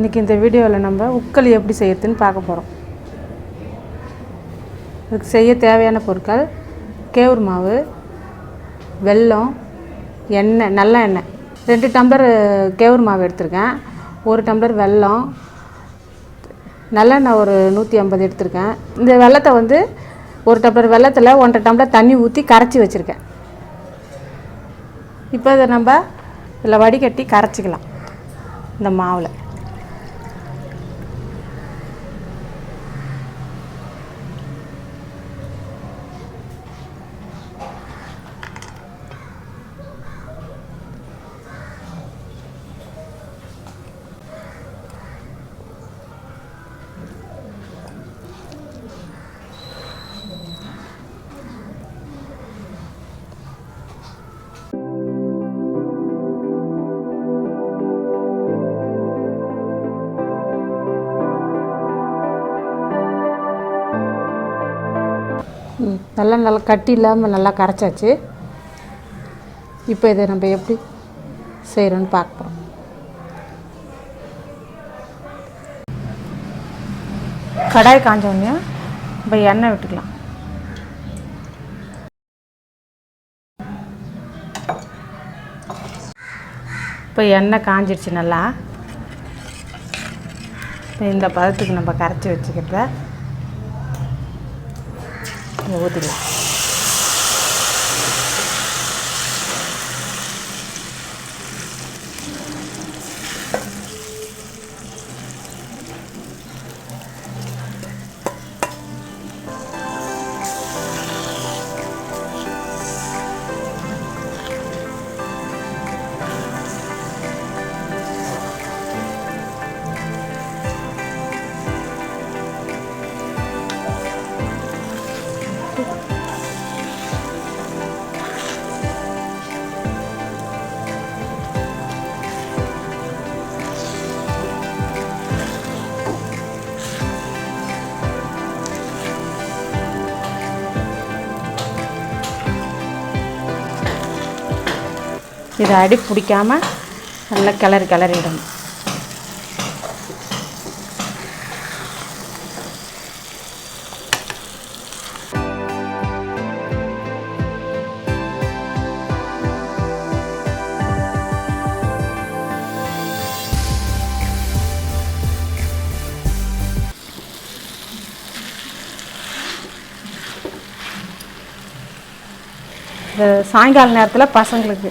இன்றைக்கி இந்த வீடியோவில் நம்ம உக்களி எப்படி செய்யறதுன்னு பார்க்க போகிறோம் இதுக்கு செய்ய தேவையான பொருட்கள் கேவுரு மாவு வெல்லம் எண்ணெய் நல்ல எண்ணெய். ரெண்டு டம்ளர் கேவுரு மாவு எடுத்திருக்கேன். ஒரு டம்ளர் வெல்லம் நல்லெண்ணெய் ஒரு நூற்றி ஐம்பது எடுத்திருக்கேன். இந்த வெல்லத்தை வந்து ஒரு டம்ளர் வெல்லத்தில் ஒன்றரை டம்ளர் தண்ணி ஊற்றி கரைச்சி வச்சுருக்கேன். இப்போ இதை நம்ம இதில் வடிகட்டி கரைச்சிக்கலாம். இந்த மாவில். நல்லா நல்லா கட்டி இல்லாமல் நல்லா கரைச்சாச்சு. இப்போ இதை நம்ம எப்படி செய்கிறோன்னு பார்க்க போகிறோம் கடாய் காஞ்ச உடனே இப்போ எண்ணெய் விட்டுக்கலாம். இப்போ எண்ணெய் காஞ்சிடுச்சு நல்லா. இப்போ இந்த பதத்துக்கு நம்ம கரைச்சி வச்சுக்கிறத இதை ஊற்றிக்கலாம் இதை அடி பிடிக்காம நல்லா கிளறி கிளறிடணும் சாயங்கால நேரத்தில் பசங்களுக்கு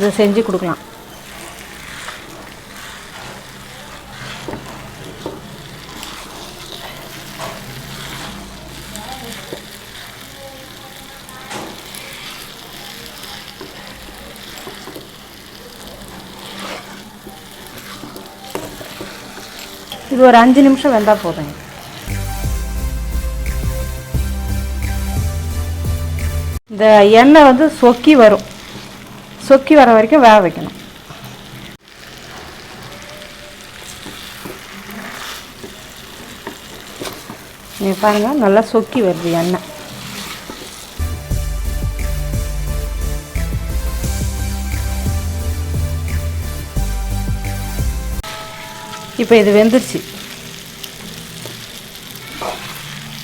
இதை செஞ்சு கொடுக்கலாம். இது ஒரு அஞ்சு நிமிஷம் வெந்தால் போதுங்க இந்த எண்ணெய் வந்து சொக்கி வரும். சொக்கி வர வரைக்கும் வேக வைக்கணும். நீ பாருங்க நல்லா சொக்கி வருது எண்ணெய். இப்போ இது வெந்துருச்சு.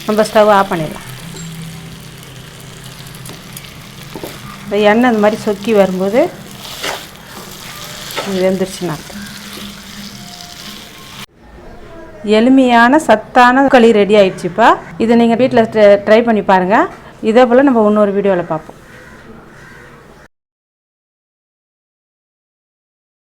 நம்ம ஸ்டவ் ஆஃப் பண்ணிடலாம். இந்த எண்ணெய் இந்த மாதிரி சொக்கி வரும்போது இது வெந்துருச்சுன்னு அர்த்தம். எளிமையான சத்தான களி ரெடி ஆயிடுச்சுப்பா. இதை நீங்கள் வீட்டில் ட்ரை பண்ணி பாருங்கள் இதே போல் நம்ம இன்னொரு வீடியோவில் பார்ப்போம்.